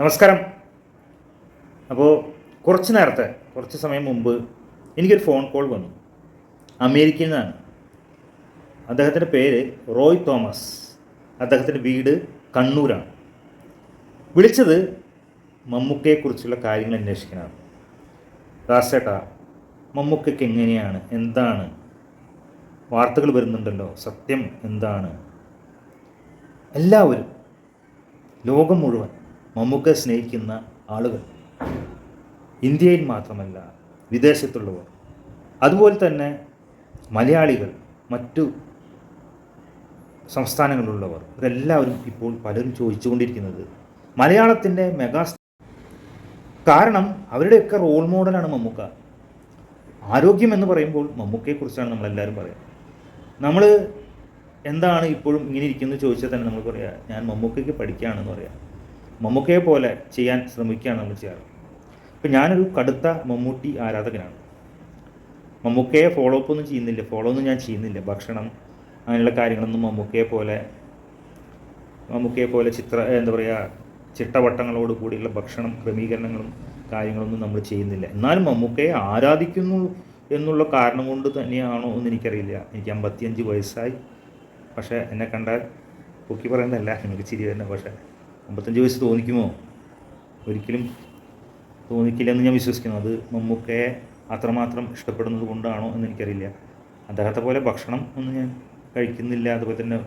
നമസ്കാരം. അപ്പോൾ കുറച്ച് നേരത്തെ കുറച്ച് സമയം മുമ്പ് എനിക്കൊരു ഫോൺ കോൾ വന്നു. അമേരിക്കയിൽ നിന്നാണ്. അദ്ദേഹത്തിന്റെ പേര് റോയ് തോമസ്. അദ്ദേഹത്തിന്റെ വീട് കണ്ണൂരാണ്. വിളിച്ചത് മമ്മൂക്കയെക്കുറിച്ചുള്ള കാര്യങ്ങൾ അന്വേഷിക്കാനാണ്. ദാസേട്ടാ മമ്മൂക്കയ്ക്ക് എങ്ങനെയാണ് എന്താണ്? വാർത്തകൾ വരുന്നുണ്ടല്ലോ സത്യം എന്താണ്? എല്ലാവരും ലോകം മുഴുവൻ മമ്മൂക്ക സ്നേഹിക്കുന്ന ആളുകൾ. ഇന്ത്യയിൽ മാത്രമല്ല വിദേശത്തുള്ളവർ. അതുപോലെ തന്നെ മലയാളികൾ മറ്റു സംസ്ഥാനങ്ങളിലുള്ളവർ. ഇതെല്ലാവരും ഇപ്പോൾ പലരും ചോദിച്ചുകൊണ്ടിരിക്കുന്നത് മലയാളത്തിന്റെ മെഗാ കാരണം അവരുടെയൊക്കെ റോൾ മോഡലാണ് മമ്മൂക്ക. ആരോഗ്യം എന്ന് പറയുമ്പോൾ മമ്മൂക്കയെക്കുറിച്ചാണ് നമ്മളെല്ലാവരും പറയുന്നത് നമ്മൾ എന്താണ് ഇപ്പോഴും ഇങ്ങനെ ഇരിക്കുന്നത് ചോദിച്ചാൽ തന്നെ നമ്മൾ പറയാം ഞാൻ മമ്മൂക്കയ്ക്ക് പഠിക്കുകയാണെന്ന് പറയാം. മമ്മൂക്കയെ പോലെ ചെയ്യാൻ ശ്രമിക്കുകയാണ് നമ്മൾ ചെയ്യാറ്. ഇപ്പം ഞാനൊരു കടുത്ത മമ്മൂട്ടി ആരാധകനാണ്. മമ്മൂക്കയെ ഫോളോ അപ്പ് ഒന്നും ചെയ്യുന്നില്ല. ഫോളോ ഒന്നും ഞാൻ ചെയ്യുന്നില്ല. ഭക്ഷണം അങ്ങനെയുള്ള കാര്യങ്ങളൊന്നും മമ്മൂക്കയെ പോലെ മമ്മൂക്കയെ പോലെ ചിത്ര എന്താ പറയുക ചിട്ടവട്ടങ്ങളോട് കൂടിയുള്ള ഭക്ഷണം ക്രമീകരണങ്ങളും കാര്യങ്ങളൊന്നും നമ്മൾ ചെയ്യുന്നില്ല. എന്നാലും മമ്മൂക്കയെ ആരാധിക്കുന്നു എന്നുള്ള കാരണം കൊണ്ട് തന്നെയാണോ എന്ന് എനിക്കറിയില്ല. എനിക്ക് അമ്പത്തിയഞ്ച് വയസ്സായി. പക്ഷേ എന്നെ കണ്ടാൽ പൊക്കി പറയുന്നതല്ല. എനിക്ക് ചിരി തന്നെ പക്ഷേ. അമ്പത്തഞ്ച് വയസ്സ് തോന്നിക്കുമോ? ഒരിക്കലും തോന്നിക്കില്ലെന്ന് ഞാൻ വിശ്വസിക്കുന്നു. അത് മമ്മൂക്കയെ അത്രമാത്രം ഇഷ്ടപ്പെടുന്നത് കൊണ്ടാണോ എന്ന് എനിക്കറിയില്ല അദ്ദേഹത്തെ പോലെ ഭക്ഷണം ഒന്നും ഞാൻ കഴിക്കുന്നില്ല. അതുപോലെ തന്നെ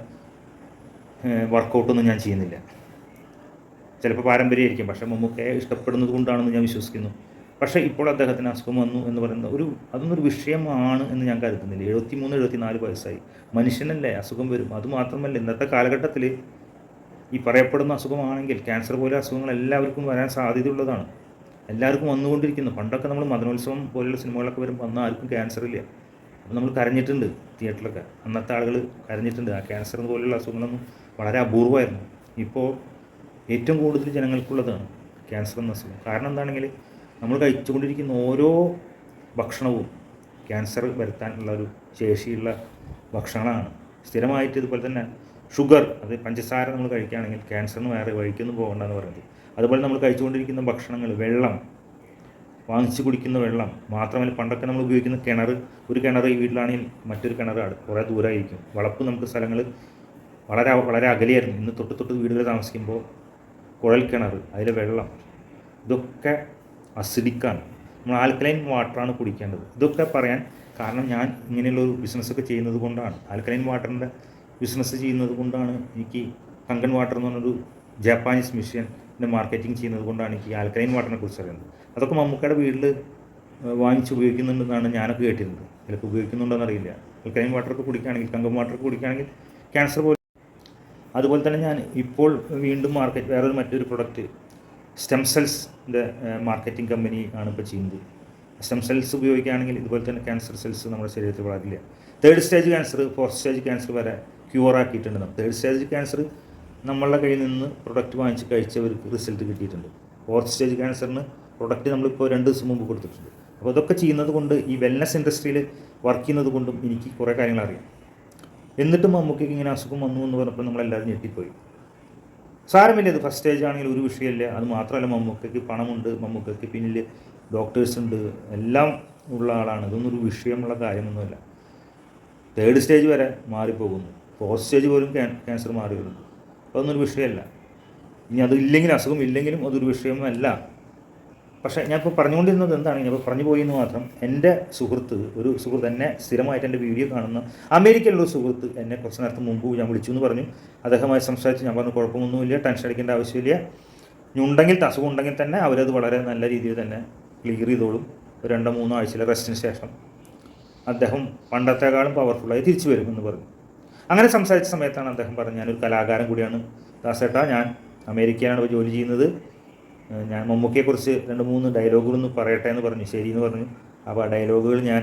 വർക്കൗട്ടൊന്നും ഞാൻ ചെയ്യുന്നില്ല. ചിലപ്പോൾ പാരമ്പര്യമായിരിക്കും. പക്ഷേ മമ്മൂക്കയെ ഇഷ്ടപ്പെടുന്നത് കൊണ്ടാണെന്ന് ഞാൻ വിശ്വസിക്കുന്നു. പക്ഷേ ഇപ്പോൾ അദ്ദേഹത്തിന് അസുഖം വന്നു എന്ന് പറയുന്ന ഒരു അതൊന്നൊരു വിഷയമാണ് എന്ന് ഞാൻ കരുതുന്നില്ല. എഴുപത്തി മൂന്ന് എഴുപത്തി നാല് വയസ്സായി. മനുഷ്യനല്ലേ അസുഖം വരും. അതുമാത്രമല്ല ഇന്നത്തെ കാലഘട്ടത്തിൽ ഈ പറയപ്പെടുന്ന അസുഖമാണെങ്കിൽ ക്യാൻസർ പോലെ അസുഖങ്ങൾ എല്ലാവർക്കും വരാൻ സാധ്യതയുള്ളതാണ്. എല്ലാവർക്കും വന്നുകൊണ്ടിരിക്കുന്നു. പണ്ടൊക്കെ നമ്മൾ മതനോത്സവം പോലെയുള്ള സിനിമകളൊക്കെ വരുമ്പോൾ അന്ന് ആർക്കും ക്യാൻസർ ഇല്ല. അപ്പോൾ നമ്മൾ കരഞ്ഞിട്ടുണ്ട് തിയേറ്ററിലൊക്കെ അന്നത്തെ ആളുകൾ കരഞ്ഞിട്ടുണ്ട്. ആ ക്യാൻസർ പോലെയുള്ള അസുഖങ്ങളൊന്നും വളരെ അപൂർവമായിരുന്നു. ഇപ്പോൾ ഏറ്റവും കൂടുതൽ ജനങ്ങൾക്കുള്ളതാണ് ക്യാൻസർ എന്ന അസുഖം. കാരണം എന്താണെങ്കിൽ നമ്മൾ കഴിച്ചുകൊണ്ടിരിക്കുന്ന ഓരോ ഭക്ഷണവും ക്യാൻസർ വരുത്താനുള്ള ഒരു ശേഷിയുള്ള ഭക്ഷണമാണ് സ്ഥിരമായിട്ട് ഇതുപോലെ തന്നെ ഷുഗർ അത് പഞ്ചസാര നമ്മൾ കഴിക്കുകയാണെങ്കിൽ ക്യാൻസറിന് വേറെ വഴിക്കൊന്നും പോകണ്ടെന്ന് പറയുന്നത് അതുപോലെ നമ്മൾ കഴിച്ചുകൊണ്ടിരിക്കുന്ന ഭക്ഷണങ്ങൾ വെള്ളം വാങ്ങിച്ച് കുടിക്കുന്ന വെള്ളം മാത്രമല്ല പണ്ടൊക്കെ നമ്മൾ ഉപയോഗിക്കുന്ന കിണർ ഒരു കിണർ ഈ വീട്ടിലാണെങ്കിൽ മറ്റൊരു കിണർ കുറേ ദൂരമായിരിക്കും വളപ്പ് നമുക്ക് സ്ഥലങ്ങൾ വളരെ വളരെ അകലെയായിരുന്നു. ഇന്ന് തൊട്ട് തൊട്ട് വീടുകൾ താമസിക്കുമ്പോൾ കുഴൽ കിണർ അതിലെ വെള്ളം ഇതൊക്കെ അസിഡിക്കാണ്. നമ്മൾ ആൽക്കലൈൻ വാട്ടറാണ് കുടിക്കേണ്ടത്. ഇതൊക്കെ പറയാൻ കാരണം ഞാൻ ഇങ്ങനെയുള്ള ഒരു ബിസിനസ്സൊക്കെ ചെയ്യുന്നത് കൊണ്ടാണ്. ആൽക്കലൈൻ വാട്ടറിന്റെ ബിസിനസ് ചെയ്യുന്നത് കൊണ്ടാണ് എനിക്ക് കങ്കൺ വാട്ടർ എന്ന് പറഞ്ഞൊരു ജാപ്പാനീസ് മിഷ്യന്റെ മാർക്കറ്റിംഗ് ചെയ്യുന്നത് കൊണ്ടാണ് എനിക്ക് ആൽക്കലൈൻ വാട്ടറിനെ കുറിച്ച് അറിയുന്നത്. അതൊക്കെ മമ്മൂക്കയുടെ വീട്ടിൽ വാങ്ങിച്ച് ഉപയോഗിക്കുന്നുണ്ടെന്നാണ് ഞാനൊക്കെ കേട്ടിരുന്നത്. ചിലപ്പോൾ ഉപയോഗിക്കുന്നുണ്ടോയെന്ന് അറിയില്ല. ആൽക്കലൈൻ വാട്ടറൊക്കെ കുടിക്കുകയാണെങ്കിൽ വാട്ടർ കുടിക്കുകയാണെങ്കിൽ ക്യാൻസർ പോലെ. അതുപോലെ തന്നെ ഞാൻ ഇപ്പോൾ വീണ്ടും മാർക്കറ്റ് വേറൊരു മറ്റൊരു പ്രൊഡക്റ്റ് സ്റ്റെം സെൽസിന്റെ മാർക്കറ്റിംഗ് കമ്പനി ആണ് ഇപ്പോൾ ചെയ്യുന്നത്. സ്റ്റെം സെൽസ് ഉപയോഗിക്കുകയാണെങ്കിൽ ഇതുപോലെ തന്നെ ക്യാൻസർ സെൽസ് നമ്മുടെ ശരീരത്തിൽ വളരില്ല. Third stage cancer fourth stage cancer വരെ ക്യൂർ ആക്കിയിട്ടുണ്ട്. തേർഡ് സ്റ്റേജ് ക്യാൻസർ നമ്മളുടെ കയ്യിൽ നിന്ന് പ്രൊഡക്റ്റ് വാങ്ങിച്ച് കഴിച്ചവർക്ക് റിസൾട്ട് കിട്ടിയിട്ടുണ്ട്. ഫോർത്ത് സ്റ്റേജ് ക്യാൻസറിന് പ്രൊഡക്റ്റ് നമ്മളിപ്പോൾ രണ്ട് ദിവസം മുമ്പ് കൊടുത്തിട്ടുണ്ട്. അപ്പോൾ ഇതൊക്കെ ചെയ്യുന്നത് കൊണ്ട് ഈ വെൽനസ് ഇൻഡസ്ട്രിയിൽ വർക്ക് ചെയ്യുന്നത് കൊണ്ടും എനിക്ക് കുറേ കാര്യങ്ങൾ അറിയാം. എന്നിട്ടും നമുക്ക് ഇങ്ങനെ അസുഖം വന്നു എന്ന് പറഞ്ഞപ്പോൾ നമ്മളെല്ലാവരും ഞെട്ടിപ്പോയി. സാരമില്ല ഇത് ഫസ്റ്റ് സ്റ്റേജ് ആണെങ്കിൽ ഒരു വിഷയമില്ല. അത് മാത്രമല്ല മമ്മൂക്കയ്ക്ക് പണമുണ്ട്. മമ്മൂക്കയ്ക്ക് പിന്നിൽ ഡോക്ടേഴ്സ് ഉണ്ട്. എല്ലാം ഉള്ള ആളാണ്. ഇതൊന്നും ഒരു വിഷയമുള്ള കാര്യമൊന്നുമില്ല. തേർഡ് സ്റ്റേജ് വരെ മാറിപ്പോകുന്നു. ഫോർത്ത് സ്റ്റേജ് പോലും ക്യാൻസർ മാറി വരുന്നു. അതൊന്നും ഒരു വിഷയമല്ല. ഇനി അത് ഇല്ലെങ്കിലും അസുഖം ഇല്ലെങ്കിലും അതൊരു വിഷയമല്ല. പക്ഷേ ഞാനിപ്പോൾ പറഞ്ഞുകൊണ്ടിരുന്നത് എന്താണ്? ഞാനിപ്പോൾ പറഞ്ഞു പോയി എന്ന് മാത്രം എന്റെ സുഹൃത്ത് ഒരു സുഹൃത്ത് എന്നെ സ്ഥിരമായിട്ട് എന്റെ വീഡിയോ കാണുന്ന അമേരിക്കയിലുള്ള ഒരു സുഹൃത്ത് എന്നെ കുറച്ച് നേരത്തെ മുമ്പ് ഞാൻ വിളിച്ചു എന്ന് പറഞ്ഞു. അദ്ദേഹമായി സംസാരിച്ച് ഞാൻ പറഞ്ഞു കുഴപ്പമൊന്നുമില്ല ടെൻഷൻ അടിക്കേണ്ട ആവശ്യമില്ല. ഉണ്ടെങ്കിൽ അസുഖം ഉണ്ടെങ്കിൽ തന്നെ അവരത് വളരെ നല്ല രീതിയിൽ തന്നെ ക്ലിയർ ചെയ്തോളും. രണ്ടോ മൂന്നോ ആഴ്ചയിലെ റെസ്റ്റിന് ശേഷം അദ്ദേഹം പണ്ടത്തെക്കാളും പവർഫുള്ളായി തിരിച്ചു വരുമെന്ന് പറഞ്ഞു. അങ്ങനെ സംസാരിച്ച സമയത്താണ് അദ്ദേഹം പറഞ്ഞത് ഞാനൊരു കലാകാരൻ കൂടിയാണ്. ദാസേട്ടാ ഞാൻ അമേരിക്കയിലാണ് ജോലി ചെയ്യുന്നത്. ഞാൻ മമ്മൂക്കയെക്കുറിച്ച് രണ്ട് മൂന്ന് ഡയലോഗുകളൊന്ന് പറയട്ടെ എന്ന് പറഞ്ഞു. ശരി എന്ന് പറഞ്ഞു. അപ്പോൾ ആ ഡയലോഗുകൾ ഞാൻ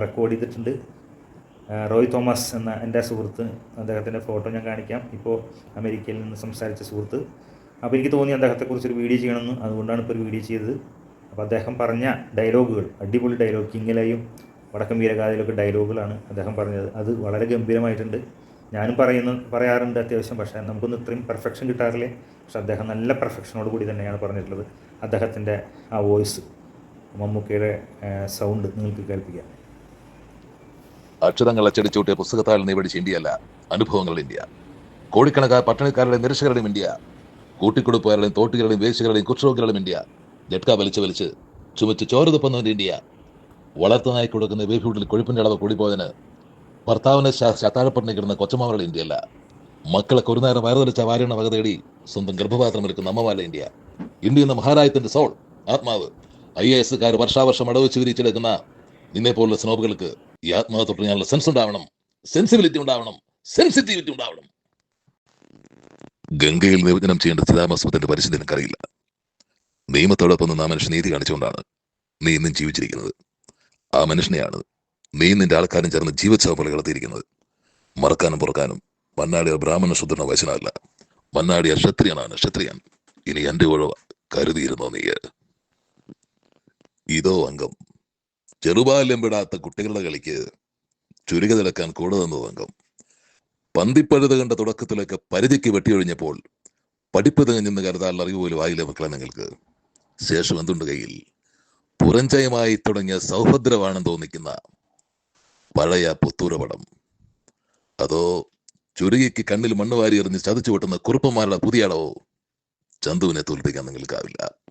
റെക്കോർഡ് ചെയ്തിട്ടുണ്ട്. റോയ് തോമസ് എന്ന എന്റെ സുഹൃത്ത് അദ്ദേഹത്തിന്റെ ഫോട്ടോ ഞാൻ കാണിക്കാം. ഇപ്പോൾ അമേരിക്കയിൽ നിന്ന് സംസാരിച്ച സുഹൃത്ത്. അപ്പോൾ എനിക്ക് തോന്നി അദ്ദേഹത്തെക്കുറിച്ച് ഒരു വീഡിയോ ചെയ്യണമെന്ന്. അതുകൊണ്ടാണ് ഇപ്പോൾ ഒരു വീഡിയോ ചെയ്തത്. അപ്പോൾ അദ്ദേഹം പറഞ്ഞ ഡയലോഗുകൾ അടിപൊളി ഡയലോഗ് കിങ്ങിലെയും വടക്കം വീരഗാഥയിലൊക്കെ ഡയലോഗുകളാണ് അദ്ദേഹം പറഞ്ഞത്. അത് വളരെ ഗംഭീരമായിട്ടുണ്ട്. ഞാനും പറയുന്നു പറയാറുണ്ട് അത്യാവശ്യം പക്ഷേ നമുക്കൊന്നും ഇത്രയും പെർഫെക്ഷൻ കിട്ടാറില്ലേ? പക്ഷെ അദ്ദേഹം നല്ല പെർഫെക്ഷനോട് കൂടി തന്നെയാണ് പറഞ്ഞിട്ടുള്ളത്. അദ്ദേഹത്തിന്റെ ആ വോയിസ് മമ്മൂക്കയുടെ സൗണ്ട് നിങ്ങൾക്ക് കേൾപ്പിക്കാം. അക്ഷരങ്ങൾ അച്ചടിച്ചൂട്ടിയ പുസ്തകത്താൽ നീ പഠിച്ച ഇന്ത്യയല്ല അനുഭവങ്ങൾ ഇന്ത്യ. കോടിക്കണക്കാർ പട്ടണക്കാരുടെയും നിരക്ഷകരുടെയും ഇന്ത്യ. കൂട്ടിക്കൊടുപ്പുകാരുടെയും തോട്ടുകാരുടെയും വേശികളുടെയും കുഷ്ഠരോഗികളുടെയും ഇന്ത്യ. ജട്ക വലിച്ചു വലിച്ച് ചുമച്ച് ചോര തുപ്പുന്നവന്റെ ഇന്ത്യ വളർത്തുന്നതായി കൊടുക്കുന്ന ബേബി ഫുഡിൽ കൊഴുപ്പിന്റെ അളവ് കൂടിപ്പോയതിന് ഭർത്താവിനെ ശതാഴപ്പട്ടിനെ കിടന്ന കൊച്ചമാവരുടെ ഇന്ത്യയല്ല. മക്കളെ ഒരു നേരം വയറുതളിച്ച വാരണ വക തേടി സ്വന്തം ഗർഭപാത്രം എടുക്കുന്ന അമ്മമാരുടെ ഇന്ത്യ. ഇന്ത്യ എന്ന മഹാരായത്തിന്റെ സോൾ ആത്മാവ് ഐ എ എസ്സുകാർ വർഷാവർഷം അടവച്ച് വിരിച്ചെടുക്കുന്ന നിന്നെ പോലുള്ള സ്നോബുകൾക്ക് ഈ ആത്മാവ് തുടങ്ങാനുള്ള സെൻസ് ഉണ്ടാവണം സെൻസിബിലിറ്റി ഉണ്ടാവണം സെൻസിറ്റിവിറ്റി ഉണ്ടാവണം. ഗംഗയിൽ നിവേദനം ചെയ്യേണ്ട ചിതാമസ്മത്തിന്റെ പരിശീലനം നിനക്കറിയില്ല. നിയമത്തോടൊപ്പം നിന്ന് ആ മനുഷ്യൻ നീതി കാണിച്ചുകൊണ്ടാണ് നീ ഇന്നും ജീവിച്ചിരിക്കുന്നത്. ആ മനുഷ്യനെയാണ് നീ നിന്റെ ആൾക്കാരും ചേർന്ന് ജീവച്ഛവ പോലെ കളത്തിയിരിക്കുന്നത്. മറക്കാനും പുറക്കാനും. മന്നാടിയ ബ്രാഹ്മണ ശുദ്ധന വശനല്ല മണ്ണാടി ക്ഷത്രിയനാണ്. ക്ഷത്രിയൻ. ഇനി എന്റെ ഒഴിവ കരുതിയിരുന്നോ നീ? ഇതോ അംഗം. ചെറുബാല്യം വിടാത്ത കുട്ടികളുടെ കളിക്ക് ചുരുക തിളക്കാൻ കൂടെ തന്നത് അംഗം. പന്തിപ്പഴുത് കണ്ട തുടക്കത്തിലൊക്കെ പരിധിക്ക് വെട്ടിയൊഴിഞ്ഞപ്പോൾ പഠിപ്പ് തികഞ്ഞെന്ന് കരുതാനുള്ള അറിവ് പോലും ആയില്ല മക്കളെ നിങ്ങൾക്ക് ശേഷം എന്തുണ്ട് കയ്യിൽ? പുറഞ്ചയമായി തുടങ്ങിയ സൗഭദ്രമാണെന്ന് തോന്നിക്കുന്ന പഴയ പുത്തൂര പടം. അതോ ചുരുകിക്ക് കണ്ണിൽ മണ്ണ് വാരി എറിഞ്ഞ് ചതച്ചു വെട്ടുന്ന കുറുപ്പന്മാരുടെ പുതിയ അളവോ? ചന്തുവിനെ തോൽപ്പിക്കാൻ നിങ്ങൾക്കാവില്ല.